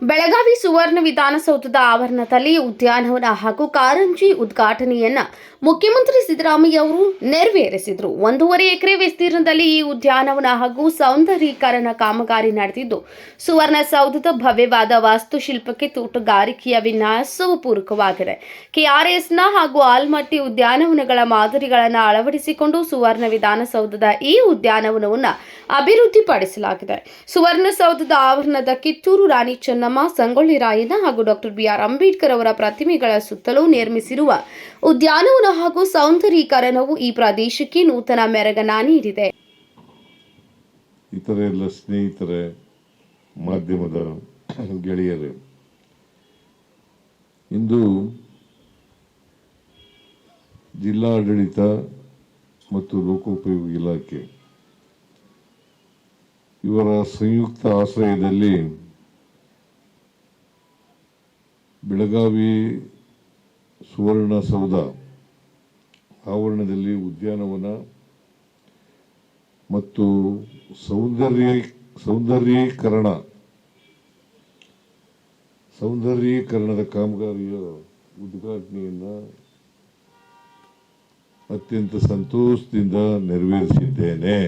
ಬೆಳಗಾವಿ ಸುವರ್ಣ ವಿಧಾನಸೌಧದ ಆವರಣದಲ್ಲಿ ಉದ್ಯಾನವನ ಹಾಗೂ ಕಾರಂಜಿ ಉದ್ಘಾಟನೆಯನ್ನ ಮುಖ್ಯಮಂತ್ರಿ ಸಿದ್ದರಾಮಯ್ಯ ಅವರು ನೆರವೇರಿಸಿದ್ರು. ಒಂದೂವರೆ ಎಕರೆ ವಿಸ್ತೀರ್ಣದಲ್ಲಿ ಈ ಉದ್ಯಾನವನ ಹಾಗೂ ಸೌಂದರೀಕರಣ ಕಾಮಗಾರಿ ನಡೆದಿದ್ದು ಸುವರ್ಣಸೌಧದ ಭವ್ಯವಾದ ವಾಸ್ತುಶಿಲ್ಪಕ್ಕೆ ತೋಟಗಾರಿಕೆಯ ವಿನ್ಯಾಸವು ಪೂರಕವಾಗಿದೆ. ಕೆಆರ್ಎಸ್ನ ಹಾಗೂ ಆಲ್ಮಟ್ಟಿ ಉದ್ಯಾನವನಗಳ ಮಾದರಿಗಳನ್ನು ಅಳವಡಿಸಿಕೊಂಡು ಸುವರ್ಣ ವಿಧಾನಸೌಧದ ಈ ಉದ್ಯಾನವನವನ್ನು ಅಭಿವೃದ್ಧಿಪಡಿಸಲಾಗಿದೆ. ಸುವರ್ಣಸೌಧದ ಆವರಣದ ಕಿತ್ತೂರು ರಾಣಿ ಚೆನ್ನಮ್ಮ ಸಂಗೊಳ್ಳಿ ರಾಯಣ್ಣ ಹಾಗೂ ಡಾಕ್ಟರ್ ಬಿ ಆರ್ ಅಂಬೇಡ್ಕರ್ ಅವರ ಪ್ರತಿಮೆಗಳ ಸುತ್ತಲೂ ನಿರ್ಮಿಸಿರುವ ಉದ್ಯಾನವನ ಹಾಗೂ ಸೌಂದರ್ಯೀಕರಣವು ಈ ಪ್ರದೇಶಕ್ಕೆ ನೂತನ ಮೆರಗನ ನೀಡಿದೆ. ಸ್ನೇಹಿತರೆ, ಮಾಧ್ಯಮದ ಗೆಳೆಯರೇ, ಇಂದು ಜಿಲ್ಲಾಡಳಿತ ಮತ್ತು ಲೋಕೋಪಯೋಗಿ ಇಲಾಖೆ ಇವರ ಸಂಯುಕ್ತ ಆಶ್ರಯದಲ್ಲಿ ಬೆಳಗಾವಿ ಸುವರ್ಣಸೌಧ ಆವರಣದಲ್ಲಿ ಉದ್ಯಾನವನ ಮತ್ತು ಸೌಂದರ್ಯ ಸೌಂದರ್ಯೀಕರಣ ಸೌಂದರ್ಯೀಕರಣದ ಕಾಮಗಾರಿಯ ಉದ್ಘಾಟನೆಯನ್ನು ಅತ್ಯಂತ ಸಂತೋಷದಿಂದ ನೆರವೇರಿಸಿದ್ದೇನೆ.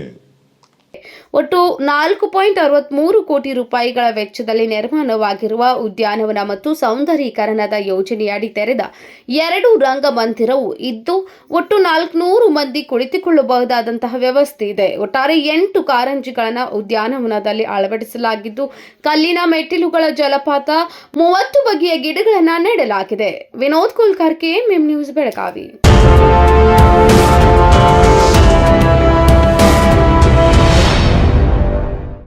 ಒಟ್ಟು ನಾಲ್ಕು ಪಾಯಿಂಟ್ ಅರವತ್ಮೂರು ಕೋಟಿ ರೂಪಾಯಿಗಳ ವೆಚ್ಚದಲ್ಲಿ ನಿರ್ಮಾಣವಾಗಿರುವ ಉದ್ಯಾನವನ ಮತ್ತು ಸೌಂದರೀಕರಣದ ಯೋಜನೆಯಡಿ ತೆರೆದ ಎರಡು ರಂಗಮಂದಿರವು ಇದ್ದು, ಒಟ್ಟು ನಾಲ್ಕುನೂರು ಮಂದಿ ಕುಳಿತುಕೊಳ್ಳಬಹುದಾದಂತಹ ವ್ಯವಸ್ಥೆ ಇದೆ. ಒಟ್ಟಾರೆ ಎಂಟು ಕಾರಂಜಿಗಳನ್ನು ಉದ್ಯಾನವನದಲ್ಲಿ ಅಳವಡಿಸಲಾಗಿದ್ದು, ಕಲ್ಲಿನ ಮೆಟ್ಟಿಲುಗಳ ಜಲಪಾತ, ಮೂವತ್ತು ಬಗೆಯ ಗಿಡಗಳನ್ನು ನೆಡಲಾಗಿದೆ. Vinod Kulkarni KMM news, Belagavi.